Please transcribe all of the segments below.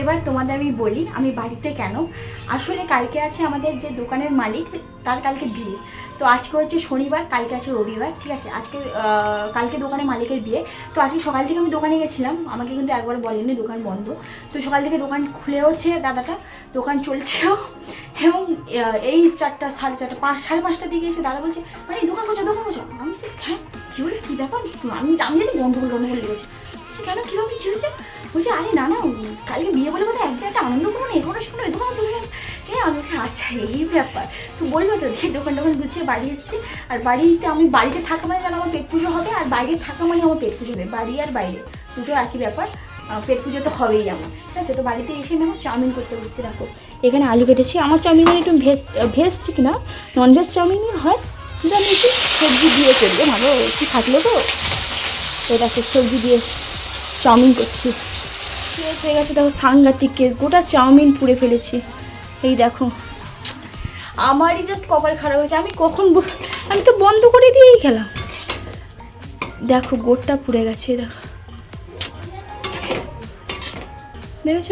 এবার তোমাদের আমি বলি, আমি বাড়িতে কেন? আসলে কালকে আছে আমাদের যে দোকানের মালিক, তার কালকে বিয়ে। তো আজকে হচ্ছে শনিবার, কালকে আছে রবিবার, ঠিক আছে? আজকে কালকে দোকানের মালিকের বিয়ে। তো আজকে সকাল থেকে আমি দোকানে গেছিলাম, আমাকে কিন্তু একবার বলেনি দোকান বন্ধ। তো সকাল থেকে দোকান খুলেওছে দাদাটা, দোকান চলছেও। এবং এই চারটা, সাড়ে চারটা, পাঁচ, সাড়ে পাঁচটার দিকে এসে দাদা বলছে মানে দোকান করছ দোকান করছ? আমি হ্যাঁ কী হলো? কী ব্যাপার? আমি আমি জানি গন্ডগোল গন্ডগোল লেগেছে। বলছি কেন? কীভাবে কী হয়েছে? বলছি, আরে না না কালকে বিয়ে বলে কথা একদিন একটা আনন্দ করব না শোনো এগুলো চলে যাবে আমি বলছি আচ্ছা এই ব্যাপার। তো বলব তো দিয়ে দোকান টোকান গুছিয়ে বাড়ি এসেছি। আর বাড়িতে আমি, বাড়িতে থাকা মানে যেন আমার পেট পুজো হবে, আর বাইরে থাকা মানে আমার পেট পুজো হবে, বাড়ি আর বাইরে। দুটো একই ব্যাপার। পেট পুজো তো হবেই আমার, ঠিক আছে? তো বাড়িতে এসে আমি এখন চাউমিন করতে বসছি, দেখো। এখানে আলু কেটেছি। আমার চাউমিন মানে একটু ভেজ ভেজ ঠিক না নন ভেজ চাউমিনই হয়। কিন্তু আমি একটু সবজি দিয়ে করি ভালো, একটু থাকল তো দেখো সবজি দিয়ে চাউমিন করছি। কেস হয়ে গেছে দেখো সাংঘাতিক কেস গোটা চাউমিন পুড়ে ফেলেছি। এই দেখো, আমারই জাস্ট কপাল খারাপ হয়েছে। আমি কখন আমি তো বন্ধ করে দিয়েই খেলাম। দেখো, গোটটা পুড়ে গেছে দেখো। দেখেছ?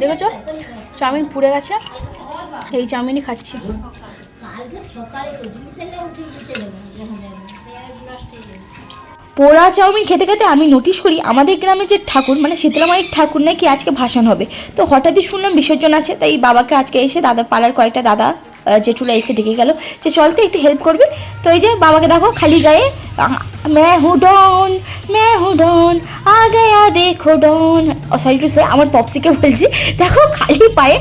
দেখেছ? চাউমিন পুড়ে গেছে। এই চাউমিনই খাচ্ছি। পোড়া চাউমিন খেতে খেতে আমি নোটিশ করি আমাদের গ্রামে যে ঠাকুর মানে শীতলামায়ের ঠাকুর নাকি আজকে ভাসান হবে। তো হঠাৎই শুনলাম বিসর্জন আছে, তাই বাবাকে আজকে এসে দাদা, পাড়ার কয়েকটা দাদা যে জেঠুলা এসে ডেকে গেল যে চল একটু হেল্প করবে। তো এই যে বাবাকে দেখো খালি গায়ে मैं हूँ डॉन मैं हूँ डॉन आ गया देखो डॉन সরি টু সে আমার পপসিকে বলছি দেখো খালি পায়ে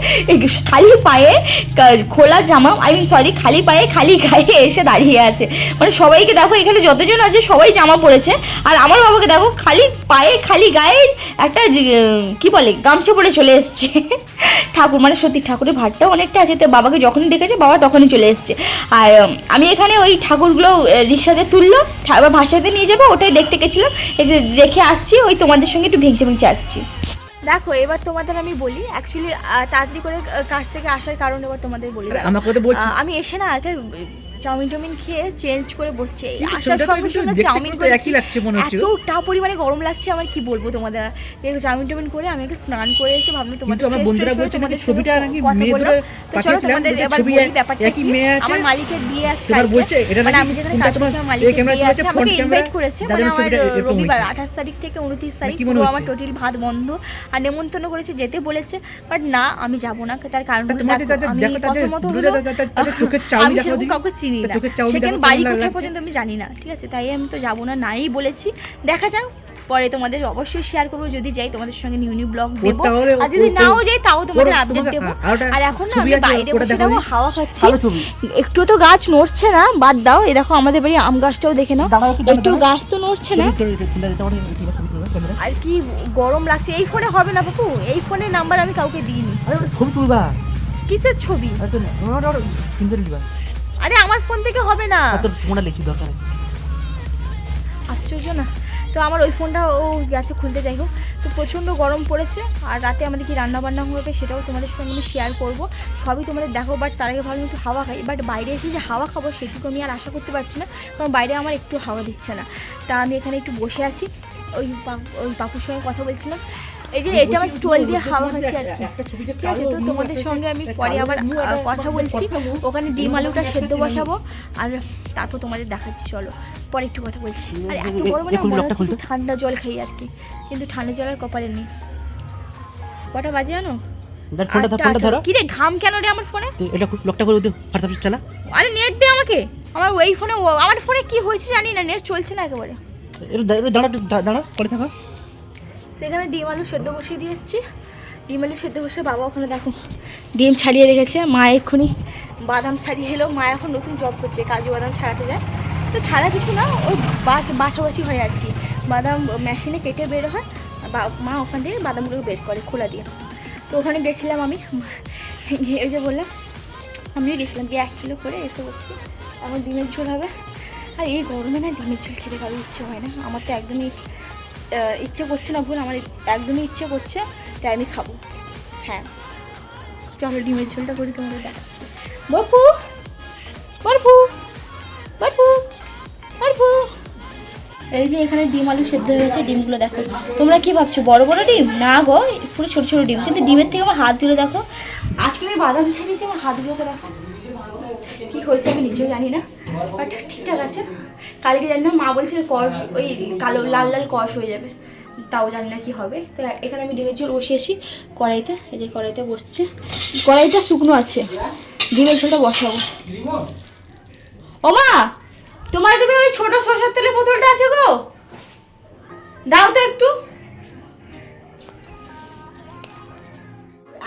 খালি পায়ে কা- খোলা জামা আই মিন সরি খালি পায়ে খালি গায়ে এসে দাঁড়িয়ে আছে মানে সবাইকে দেখো এখানে যতজন আছে সবাই জামা পরেছে আর আমার বাবাকে দেখো খালি পায়ে খালি গায়ে একটা যে- কি বলে গামছা পরে চলে এসছে ঠাকুর মানে সত্যি ঠাকুরের ভাতটাও অনেকটা আছে তো বাবাকে যখনই ডেকেছে বাবা তখনই চলে এসছে আর উম, আমি এখানে ওই ঠাকুরগুলো আহ, রিক্সাতে তুললো ঠা- আবার ভাসাতে নিয়ে যাব ওটাই দেখতে গেছিলাম। এই যে দেখে আসছি ওই তোমাদের সঙ্গে একটু ভেঙচে ভেঙচে আসছি। দেখো এবার তোমাদের আমি বলি অ্যাকচুয়ালি তাড়াতাড়ি করে কাছ কাজ থেকে আসার কারণ এবার তোমাদের বলি। আমাকে আমি এসে না একটা চাউমিন টাউমিন খেয়ে চেঞ্জ করে বসছি এই কিন্তু আসার সঙ্গে সঙ্গে চাউমিন একই লাগছে মনে হচ্ছে এতটা পরিমাণে গরম লাগছে আমার কি বলব তোমাদের চাউমিন টাউমিন করে আমি স্নান করে এসে ভাবলাম তোমাদের আমার বন্ধুরা বলছে ছবিটা নাকি কথা মেয়ে বললাম। দুটো তো চলো পাঠিয়েছিলাম, তোমাদের এবার বলি ব্যাপারটা কি। আমার মালিকের বিয়ে আছে কালকে। বলছে, এটা মানে নাকি আমি যেখানে কাজ করছি আমার এই মালিকের ক্যামেরা বিয়ে আছে আমাকে ইনভাইট করেছে মানে আমার রবিবার হয়েছে। আঠাশ তারিখ থেকে উনত্রিশ তারিখ পুরো আমার? টোটিল ভাত বন্ধ আর নেমন্তন্ন করেছে যেতে বলেছে বাট না আমি যাব না তার কারণ আমি প্রথমত হলো, আমি কাউকে চিনি না সেখানে বাড়ি কোথায় পর্যন্ত আমি জানি না ঠিক আছে তাই আমি তো যাব না নাই বলেছি দেখা যাক পরে তোমাদের অবশ্যই শেয়ার করব যদি যাই তোমাদের সঙ্গে নিউ নিউ ব্লগ দেবো আর যদি নাও যাই তাও তোমাদের আপডেট দেবো আর এখন না আমি বাইরে বসে দিই। হাওয়া খাচ্ছি একটু তো গাছ নড়ছে না বাদ দাও এই দেখো আমাদের বাড়ি আম গাছটাও দেখে নাও একটু। গাছ তো নড়ছে না আর কি গরম লাগছে এই ফোনে হবে না বাপু এই ফোনে নাম্বার আমি কাউকে দিইনি ছবি তুলবা কিসের ছবি আরে আমার ফোন থেকে হবে না। তোর ফোনটা লিখি দরকার আশ্চর্য না। তো আমার ওই ফোনটা ও গেছে খুলতে যাই হোক। তো প্রচণ্ড গরম পড়েছে আর রাতে আমাদের কি রান্না বান্না হবে সেটাও তোমাদের সঙ্গে আমি শেয়ার করব। সবই তোমাদের দেখো বাট তার আগে ভাবলাম একটু হাওয়া খাই। বাট বাইরে এসে যে হাওয়া খাব সেটুকু আমি আর আশা করতে পারছি না কারণ বাইরে আমার একটু হাওয়া দিচ্ছে না। তা আমি এখানে একটু বসে আছি। ওই ওই পাপুর সঙ্গে কথা বলছিলাম। এই যে এটা আমার স্টোল দিয়ে হাওয়া খাচ্ছি আর কি। ঠিক আছে তো তোমাদের সঙ্গে আমি পরে আবার কথা বলছি। ওখানে ডিম আলুটা সেদ্ধ বসাবো আর তারপর তোমাদের দেখাচ্ছি চলো। পরে একটু কথা বলছি। আর এত গরম না মনে হচ্ছে ঠান্ডা জল খাই আর কি। কিন্তু ঠান্ডা জল আর কপালে নেই। কটা বাজে জানো? কি রে ঘাম কেন রে আমার ফোনে? এটা লকটা করে দিও হোয়াটসঅ্যাপ চালা। আরে নেট দে আমাকে। আমার ওই ফোনে আমার ফোনে কি হয়েছে জানি না নেট চলছে না একেবারে। দাঁড়া দাঁড়া করে থাকো। সেখানে ডিম আলু সেদ্ধ বসিয়ে দিয়ে এসেছি। ডিম আলু সেদ্ধ বসে বাবা ওখানে দেখো, ডিম ছাড়িয়ে রেখেছে, মা এক্ষুনি বাদাম ছাড়িয়ে এলো। মা এখন নতুন জব করছে, কাজু বাদাম ছাড়াতে যায়। তো ছাড়া কিছু না, ওই বাছ বাছাবাছি হয় আর কি। বাদাম মেশিনে কেটে বের হয় মা ওখান থেকে বাদামগুলো বের করে খোলা দিয়ে। তো ওখানে গেছিলাম আমি। এই যে বললাম, আমিও গেছিলাম, গিয়ে এক কিলো করে এসে বলছি আমার ডিমের ঝোল হবে। আর এই গরমে না ডিমের ঝোল খেতে কারও ইচ্ছে হয় না। আমার তো একদমই ইচ্ছে করছে না ভুল, আমার একদমই ইচ্ছে করছে তাই আমি খাব। হ্যাঁ। চলো ডিমের ঝোলটা করি, তোমাদের দেখাচ্ছি। বাপু বাপু বাপু বাপু এই যে এখানে ডিম আলু সেদ্ধ হয়ে গেছে, ডিমগুলো দেখো। তোমরা কি ভাবছ, বড় বড় ডিম? না গো, পুরো ছোট ছোট ডিম। কিন্তু ডিমের থেকে আমার হাত দিলে দেখো। আজকে আমি বাদাম ছাড়িয়েছি আমার হাতগুলোকে দেখো। কি হয়েছে আমি নিজেও জানি না বাট ঠিকঠাক আছে। কালকে জানি না মা বলছে কষ ওই কালো লাল লাল কষ হয়ে যাবে। তাও জানি না কি হবে। তো এখানে আমি ডিমের ঝোল বসিয়েছি কড়াইতে এই যে কড়াইতে বসছে। কড়াইটা শুকনো আছে। ডিমের ঝোলটা বসাবো। ও মা তোমার তুমি ওই ছোট সরষের তেলের বোতলটা আছে গো। দাও তো একটু।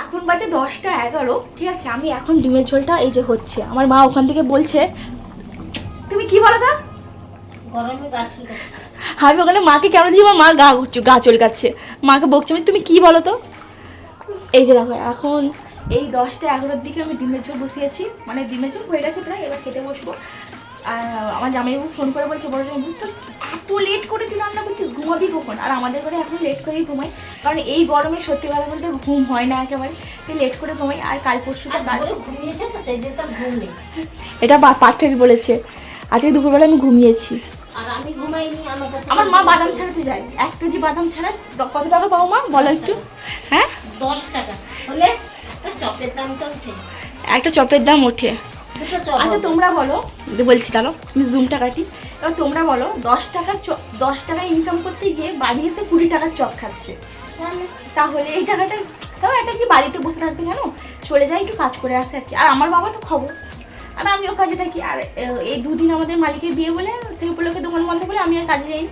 এখন বাজে দশটা এগারো ঠিক আছে? আমি এখন ডিমের ঝোলটা এই যে হচ্ছে। আমার মা ওখান থেকে বলছে তুমি কি বলো তো? আমি ওখানে মাকে কেমন দিচ্ছি আমার মা গা গা চলকাচ্ছে। মাকে বকছে আমি তুমি কি বলো তো? এই যে দেখো এখন এই দশটা এগারোর দিকে আমি ডিমের ঝোল বসিয়েছি। মানে ডিমের ঝোল হয়ে গেছে প্রায় এবার খেতে বসবো। আর আমার জামাইবাবু ফোন করে বলছে বড় জামাইবাবু তোর এত লেট করে তুই রান্না করছিস? ঘুমাবি কখন? আর আমাদের ঘরে এখন লেট করেই ঘুমাই। কারণ এই গরমে সত্যি কথা বলতে ঘুম হয় না একেবারে। তুই লেট করে ঘুমাই আর কাল পরশু কাল বলে ঘুমিয়েছে তো সেই দিন তার ঘুম নেই। এটা পারফেক্ট বলেছে। আজকে দুপুরবেলা আমি ঘুমিয়েছি। আর আমি ঘুমাইনি আমার কাছে আমার মা বাদাম ছাড়াতে যায়। এক কেজি বাদাম ছাড়া কত টাকা পাবো মা? বলো একটু। হ্যাঁ? দশ টাকা। হলে একটা চপের দাম তো উঠে একটা চপের দাম ওঠে। আচ্ছা তোমরা বলো। বলছি দাঁড়ো আমি জুমটা কাটি। এবার তোমরা বলো দশ টাকা দশ টাকা ইনকাম করতে গিয়ে বাড়ি এসে কুড়ি টাকার চপ খাচ্ছে। তাহলে? এই টাকাটা তাও এটা কি বাড়িতে বসে থাকবে কেন চলে যাই একটু কাজ করে আসে আর কি। আর আমার বাবা তো খবর। আর আমিও কাজে থাকি। আর এই দুদিন আমাদের মালিকের বিয়ে বলে সেই উপলক্ষে দোকান বন্ধ বলে আমি আর কাজে যাই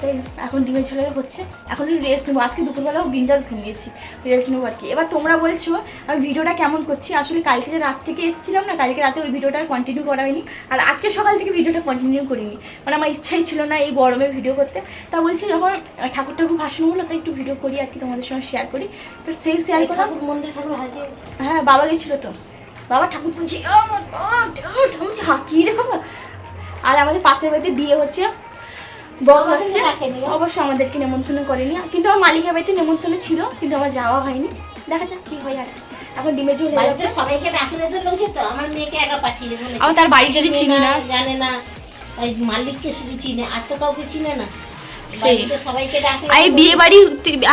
তাই এখন ডিমের ঝোলে হচ্ছে। এখন রেস্ট নেব। আজকে দুপুরবেলাও বিন্দাস ঘুমিয়েছি। রেস্ট নেব আর কি। এবার তোমরা বলছো আমি ভিডিওটা কেমন করছি? আসলে কালকে যে রাত থেকে এসেছিলাম না কালকে রাতে ওই ভিডিওটা কন্টিনিউ করা হয়নি। আর আজকে সকাল থেকে ভিডিওটা কন্টিনিউ করিনি। মানে আমার ইচ্ছাই ছিল না এই গরমে ভিডিও করতে। তা বলছি যখন ঠাকুর ঠাকুর ভাসানো হলো তো একটু ভিডিও করি আর কি তোমাদের সঙ্গে শেয়ার করি। তো সেই শেয়ার করলাম। মন্দির ঠাকুর হাসি হ্যাঁ বাবা গেছিল তো। বাবা ঠাকুর তুলছি ও, ও, ও, ঠাকুর রে বাবা। আর আমাদের পাশের বাড়িতে বিয়ে হচ্ছে। আসছে। অবশ্য আমাদেরকে নেমন্তন্ন করেনি। কিন্তু আমার মালিকের বাড়িতে নেমন্তন্ন ছিল কিন্তু আমার যাওয়া হয়নি। দেখা যাক কি হয় আর। এখন ডিমের ঝোল বাড়িতে সবাইকে ডাকলে তো লোকে তো আমার মেয়েকে একা পাঠিয়ে দেবো আমার তার বাড়িটারই চিনি না। জানে না। ওই মালিককে শুধু চিনে আর তো কাউকে চিনে না। আর বিয়ে বাড়ি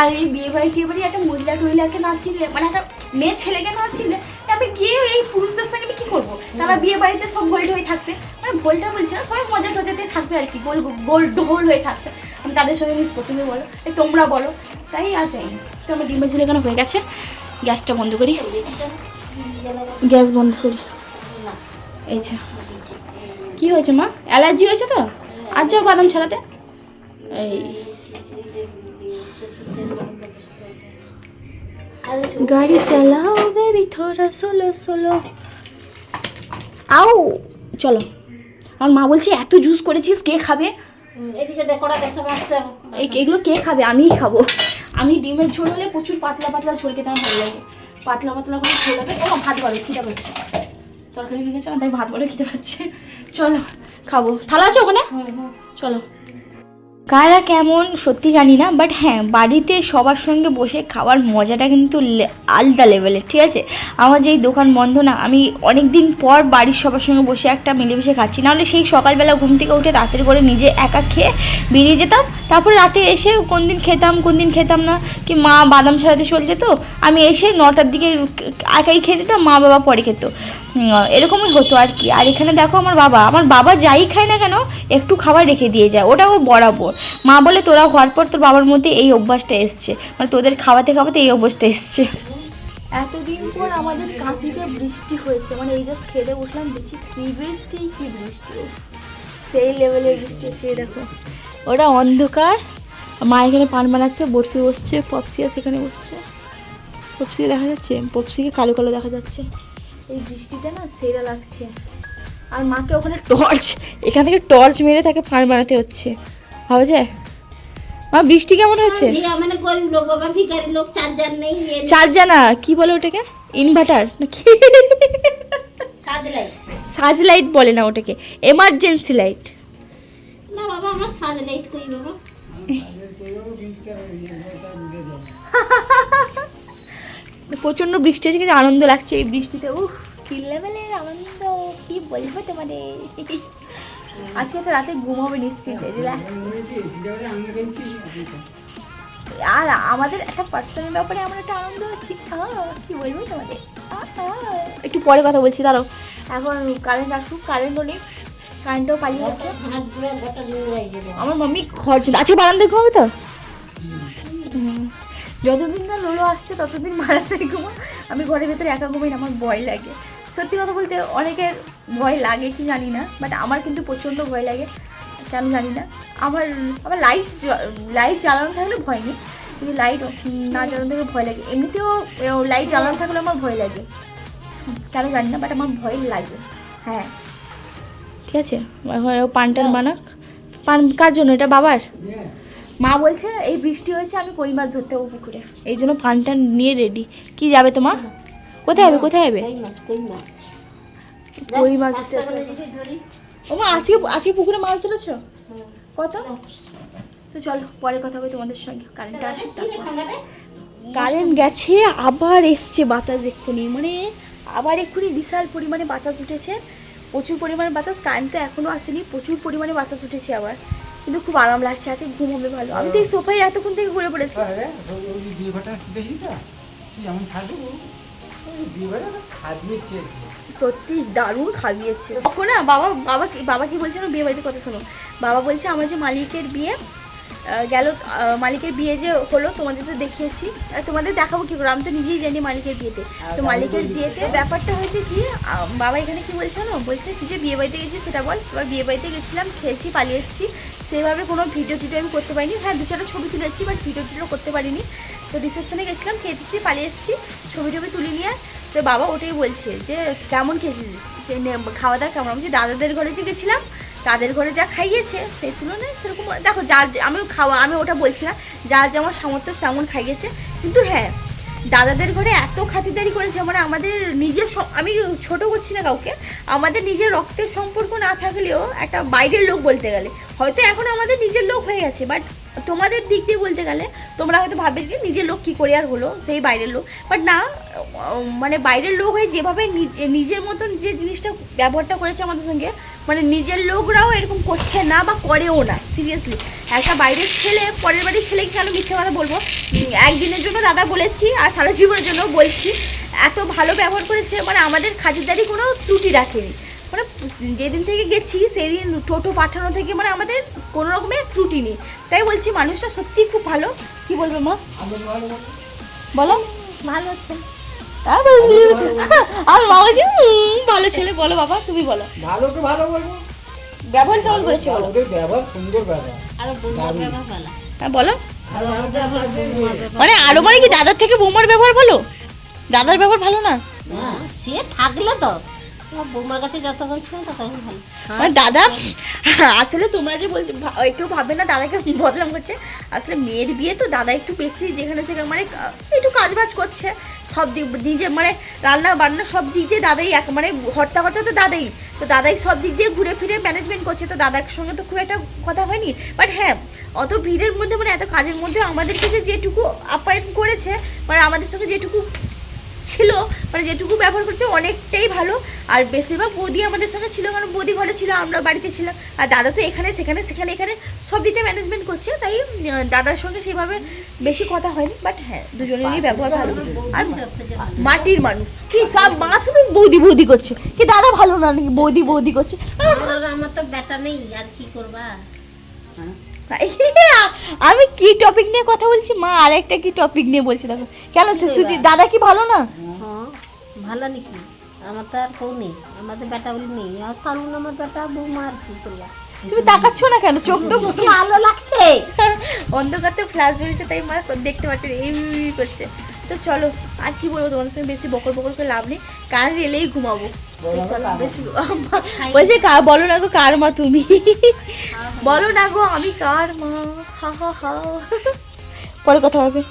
আর এই বিয়ে বাড়ি টিয়ে বাড়ি একটা মহিলা টহিলাকে না চিনলে মানে একটা মেয়ে ছেলেকে না চিনলে আমি গিয়ে এই পুরুষদের সঙ্গে আমি কি করব? তারা বিয়ে বাড়িতে সব গোল্ড হয়ে থাকবে। মানে ভোলটা বলছি না সবাই মজা টজাতে থাকবে আর কি গোল গোল ঢোল হয়ে থাকবে। আমি তাদের সঙ্গে মিস তুমি বলো। এই তোমরা বলো। তাই আর চাই তো আমার ডিমের ঝুলে এখানে হয়ে গেছে। গ্যাসটা বন্ধ করি। গ্যাস বন্ধ করি। এই যে। কি হয়েছে মা? অ্যালার্জি হয়েছে তো? আর যাও বাদাম ছাড়াতে। এই। गाड़ी चलाओ बेबी थोड़ा सोलो सोलो আও চলো আমার মা বলছে এত জুস করেছিস কে খাবে হুম, এদিকে ডেকোরাতে সমস্ত এই এগুলো কে খাবে আমিই খাবো আমি ডিমের ঝোল হলে প্রচুর পাতলা পাতলা ঝোল খেতে আমার ভালো লাগে পাতলা পাতলা করে ঝোল হবে ও ভাত বাড়ো খিদে পাচ্ছে তরকারি হয়ে গেছে না তাই ভাত বাড়ো খিদে পাচ্ছে চলো খাবো থালা আছে ওখানে হুম হুম চলো কারা কেমন সত্যি জানি না বাট হ্যাঁ বাড়িতে সবার সঙ্গে বসে খাওয়ার মজাটা কিন্তু আলাদা লেভেলের ঠিক আছে? আমার যেই দোকান বন্ধ না, আমি অনেক দিন পর বাড়ির সবার সঙ্গে বসে একটা মিলেমিশে খাচ্ছি। নাহলে সেই সকালবেলা ঘুম থেকে উঠে তাড়াতাড়ি করে নিজে একা খেয়ে বেরিয়ে যেতাম। তারপরে রাতে এসে কোন দিন খেতাম, কোন দিন খেতাম না, কি মা বাদাম ছাড়াতে চলে যেত। আমি এসে নটার দিকে একাই খেয়ে দিতাম মা বাবা পরে খেত। এরকমই হতো আর কি। আর এখানে দেখো আমার বাবা আমার বাবা যাই খায় না কেন একটু খাবার রেখে দিয়ে যায়। ওটাও বরাবর। মা বলে তোরা হওয়ার পর তোর বাবার মধ্যে এই অভ্যাসটা এসছে। মানে তোদের খাওয়াতে খাওয়াতে এই অভ্যাসটা এসছে। এতদিন পর আমাদের কাঁথিতে বৃষ্টি হয়েছে। মানে এই জাস্ট খেতে উঠলাম দেখছি কি বৃষ্টি কি বৃষ্টি। সেই লেভেলের বৃষ্টি হচ্ছে দেখো। ওটা অন্ধকার। মা এখানে পান বানাচ্ছে বরফি বসছে পপসিয়া সেখানে বসছে। পপসিকে দেখা যাচ্ছে পপসিকে কালো কালো দেখা যাচ্ছে। এই বৃষ্টিটা না সেরা লাগছে। আর মাকে ওখানে টর্চ এখান থেকে টর্চ মেরে তাকে ফান বানাতে হচ্ছে। হবে যায় মা বৃষ্টি কেমন হয়েছে? মানে গরিব লোক বাবা ভিখারি লোক চার্জার নেই চারজানা কি বলে ওটাকে? ইনভার্টার লাইট সাজ লাইট বলে না ওটাকে। এমার্জেন্সি লাইট না বাবা আমার সাজ লাইট কই বাবা? প্রচণ্ড বৃষ্টি হচ্ছে কিন্তু আনন্দ লাগছে এই বৃষ্টিতে। উহ কি লেভেলের আনন্দ কি বলব তোমাদের? আজকে তো রাতে ঘুমাবে নিশ্চিন্তে আর আমাদের একটা পার্সোনাল ব্যাপারে আমার একটা আনন্দ আছে। কি বলব তোমাদের। একটু পরে কথা বলছি দাঁড়াও। এখন কারেন্ট আসুক কারেন্টও নেই কারেন্টও পালিয়ে গেছে দেবো। আমার মাম্মি ঘর ছিল। আজকে বারান্দায় ঘুমাবে তো। যতদিন না লোলো আসছে ততদিন বারান্দায় ঘুমো আমি ঘরের ভেতরে একা ঘুমাই না আমার ভয় লাগে। সত্যি কথা বলতে অনেকের ভয় লাগে কি জানি না বাট আমার কিন্তু প্রচণ্ড ভয় লাগে কেন জানি না। আমার আমার লাইট লাইট জ্বালানো থাকলে ভয় নেই কিন্তু লাইট না জ্বালানো থাকলে ভয় লাগে। এমনিতেও লাইট জ্বালানো থাকলে আমার ভয় লাগে। কেন জানি না বাট আমার ভয় লাগে। হ্যাঁ। ঠিক আছে এখন ও পানটান বানাক। পান কার জন্য? এটা বাবার? মা বলছে এই বৃষ্টি হয়েছে আমি কই মাছ ধরতে যাব পুকুরে? এই জন্য পানটান নিয়ে রেডি কি যাবে তোমার? কোথায় হবে কোথায় হবে? কই মাছ ধরতে আস্তে যাবে। করে দিকে ধরি। ও মা আজকে আজকে পুকুরে মাছ ধরেছ? কত? তো চলো পরে কথা হবে তোমাদের সঙ্গে। কারেন্টটা আসুক কারেন্ট গেছে আবার এসছে বাতাস এক্ষুনি মানে আবার এক্ষুনি বিশাল পরিমাণে বাতাস উঠেছে। প্রচুর পরিমাণে বাতাস কারেন্ট তো এখনও আসেনি প্রচুর পরিমাণে বাতাস উঠেছে আবার। কিন্তু খুব আরাম লাগছে আছে ঘুম হবে ভালো। আমি তো এই সোফায় এতক্ষণ থেকে ঘুরে পড়েছি। দেখি সত্যি দারুণ খাইয়েছে তখন না বাবা বাবা কি- বাবা কি বলছে? না বিয়ে বাড়িতে কথা শোনো। বাবা বলছে আমার যে মালিকের বিয়ে গেল মালিকের বিয়ে যে হলো তোমাদের তো দেখিয়েছি। আর তোমাদের দেখাবো কি করে? আমি তো নিজেই জানি মালিকের বিয়েতে। তো মালিকের বিয়েতে ব্যাপারটা হয়েছে কি বাবা এখানে কি বলছে না বলছে তুই যে বিয়ে বাড়িতে গেছিস সেটা বল। এবার বিয়ে বাড়িতে গেছিলাম খেয়েছি পালিয়ে এসেছি। সেভাবে কোনো ভিডিও টিডিও আমি করতে পারিনি। হ্যাঁ দু চারটা ছবি তুলেছি বাট ভিডিও টিডিও করতে পারিনি। তো রিসেপশনে গেছিলাম খেয়েছি পালিয়ে এসেছি। ছবি টবি তুলে নিয়ে তো বাবা ওটাই বলছে যে কেমন খেয়েছিস? নে- খাওয়া দাওয়া কেমন? আমি বলছি, দাদাদের ঘরে যে গেছিলাম তাদের ঘরে যা খাইয়েছে সেই তুলনায় সেরকম দেখো যার আমি খাওয়া আমি ওটা বলছিলাম যার যেমন সামর্থ্য তেমন খাইয়েছে। কিন্তু হ্যাঁ দাদাদের ঘরে এত খাতিদারি করেছে মানে আমাদের নিজের আমি ছোট করছি না কাউকে, আমাদের নিজের রক্তের সম্পর্ক না থাকলেও একটা বাইরের লোক বলতে গেলে। হয়তো এখন আমাদের নিজের লোক হয়ে গেছে বাট তোমাদের দিক দিয়ে বলতে গেলে তোমরা হয়তো ভাববে যে নিজের লোক কী করে আর হলো, সেই বাইরের লোক। বাট না মানে বাইরের লোক হয়ে যেভাবে নিজ- নিজের মতন যে জিনিসটা ব্যবহারটা করেছে আমাদের সঙ্গে মানে নিজের লোকরাও এরকম করছে না বা করেও না সিরিয়াসলি একটা বাইরের ছেলে পরের বাড়ির ছেলেকে কেন মিথ্যে কথা বলব? একদিনের জন্য দাদা বলেছি আর সারা জীবনের জন্য বলছি। এত ভালো ব্যবহার করেছে মানে আমাদের খাতিরদারি কোনো ত্রুটি রাখেনি। মানে যেদিন থেকে গেছি সেদিন টোটো পাঠানো থেকে মানে আমাদের কোনো রকমের ত্রুটি নেই। তাই বলছি মানুষটা সত্যি খুব ভালো। কি বলবে মা? বলো। ভালো আছে। বলছে "হুম, ভালো ছেলে বলো বাবা তুমি বলো। ভালো তো ভালো বলব। ব্যবহার কেমন করেছে বলো? ওদের ব্যবহার সুন্দর ব্যবহার। আর বৌমার ব্যবহার ভালো। হ্যাঁ বলো। মানে আরও মানে কি দাদার থেকে বৌমার ব্যবহার ভালো? দাদার ব্যবহার ভালো না? হ্যাঁ, সে থাকলে তো। বৌমার কাছে যতক্ষণ ছিল ততক্ষণ ভালো। মানে দাদা আসলে তোমরা যে বলছো কেউ ভাবে না দাদাকে বদনাম করছে। আসলে মেয়ের বিয়ে তো দাদা একটু বেশি যেখানে সেখানে মানে একটু কাজ বাজ করছে। সব দিক নিজে মানে রান্না বান্না সব দিক দিয়ে দাদাই এক মানে হর্তা কথা তো দাদাই। তো দাদাই সব দিক দিয়ে ঘুরে ফিরে ম্যানেজমেন্ট করছে। তো দাদার সঙ্গে তো খুব একটা কথা হয়নি। বাট হ্যাঁ অত ভিড়ের মধ্যে মানে এত কাজের মধ্যে আমাদের কাছে যেটুকু আপ্যায়ন করেছে মানে আমাদের সঙ্গে যেটুকু ছিল মানে যেটুকু ব্যবহার করছে অনেকটাই ভালো। আর বেশিরভাগ বৌদি আমাদের সঙ্গে ছিল কারণ বৌদি ঘরে ছিল আমরা বাড়িতে ছিলাম। আর দাদা তো এখানে সেখানে সেখানে এখানে সব দিতে ম্যানেজমেন্ট করছে তাই দাদার সঙ্গে সেভাবে বেশি কথা হয়নি বাট হ্যাঁ দুজনেরই ব্যবহার ভালো। আর মাটির মানুষ। কি সব মা শুধু বৌদি বৌদি করছে কি দাদা ভালো না নাকি বৌদি বৌদি করছে? আমার আমার তো ব্যাটা নেই আর কি করবা? আমি কি টপিক নিয়ে কথা বলছি? মা আরেকটা কি টপিক নিয়ে বলছি দেখো। কেন সে সুতি দাদা কি ভালো না? হ্যাঁ ভালো নাকি? আমার তো আর কেউ নেই আমাদের বেটা বলি নেই। আর কারণ আমার বেটা বৌমা আর কি করবা তুমি তাকাচ্ছ না কেন? চোখ তো কি আলো লাগছে। অন্ধকারতে ফ্ল্যাশ জ্বলছে তাই মা দেখতে পাচ্ছে এই করছে। তো চলো আর কি বলব তোমার সঙ্গে? বেশি বকর বকর করে লাভ নেই। কার রেলেই ঘুমাবো। তো বলছে বলো না গো কার মা তুমি? বলো না গো আমি কার মা? হা হা হা। পরে কথা হবে।